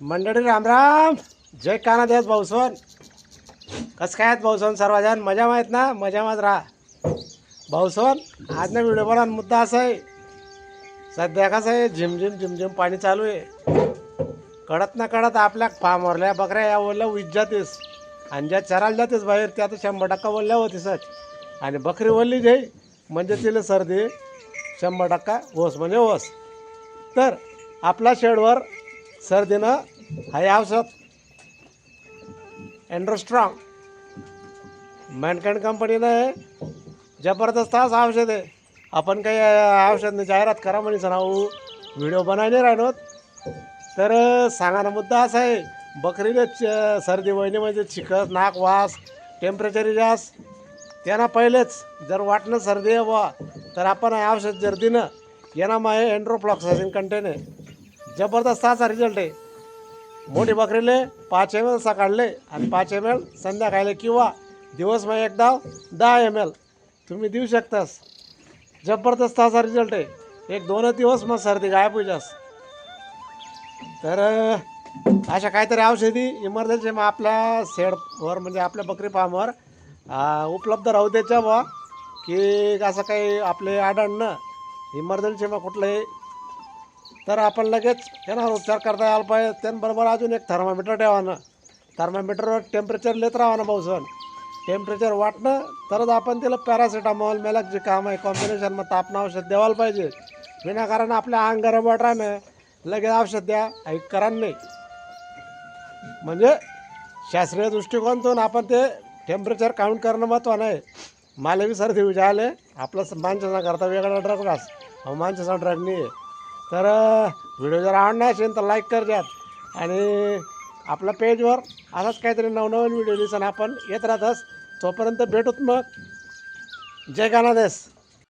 मंडळी रामराम जय भाऊ भाऊसोन. कसं काय आहेत भाऊसोन सर्वजण? मजा माहीत ना? मजा मात राहा. भाऊसोन आज ना व्हिडिओ बनवून मुद्दा असा आहे. सध्या कसं आहे? झिमझिम झिमझिम पाणी चालू आहे. कळत ना कळत आपल्या फार्मवरल्या बकऱ्या या ओल्या उज जातेस. आणि ज्या चरायला जातेस बाहेर त्या तर शंभर टक्का ओल्या होतीसच आणि बकरी ओली जाई म्हणजे तिला सर्दी शंभर टक्का ओस म्हणजे ओस. तर आपल्या शेडवर सर्दीनं हाय औषध एन्ड्रोस्ट्रॉंग मॅनकाइंड कंपनीनं जबरदस्त असं औषध. आहे आपण काही अं, जाहिरात करा म्हणे नाव व्हिडिओ बनायने राहिलो तर सांगायला मुद्दा असा आहे बकरीने सर्दी वहिनी म्हणजे चिकट नाक वास टेम्परेचर जास्त. त्यांना पहिलेच जर वाटणं सर्दी आहे बुवा तर आपण हे औषध जर दिनं यांना माझे एन्ड्रोफ्लॉक्सासिन कंटेन आहे. जबरदस्त असा रिझल्ट आहे. मोठी बकरीले पाच एम एल सकाळले आणि पाच एम एल संध्याकाळले किंवा दिवस मग एकदा दहा एम एल तुम्ही देऊ शकतास. जबरदस्त असा रिझल्ट आहे. एक दोन दिवस मग सर्दी गायब होईल तर अशा काहीतरी औषधी इमर्जन्सी मग आपल्या शेडवर म्हणजे आपल्या बकरी फार्मवर उपलब्ध राहू द्यायच्या बा की असं काही आपले आढळणं. इमर्जन्सी मग कुठलंही तर आपण लगेच त्यानं उपचार करता यायला पाहिजे. त्यांबरोबर अजून एक थर्मामीटर ठेवानं. थर्मामीटरवर टेम्परेचर लेत राहावं भाऊसन टेम्परेचर वाटणं तरच आपण त्याला पॅरासिटामॉल मेलक जे काम आहे कॉम्बिनेशन मग तापणं औषध द्यावायला पाहिजे. विनाकारण आपल्या अंग गरबट राहणं लगेच औषध द्या ऐक करा नाही. म्हणजे शास्त्रीय दृष्टिकोनातून आपण ते टेम्परेचर काउंट करणं महत्त्वानं आहे. मालवी सर्दी विचारले आपलं माणसाचा करता वेगळा ड्रग रास अहो माणसाचा ड्रग नाही आहे तर व्हिडिओ जर आवडला असेल तर लाईक कर द्यात आणि आपल्या पेजवर असाच काहीतरी नवनवीन व्हिडिओ दिसन आपण येत राहतच तोपर्यंत भेटूत मग. जय गानादेश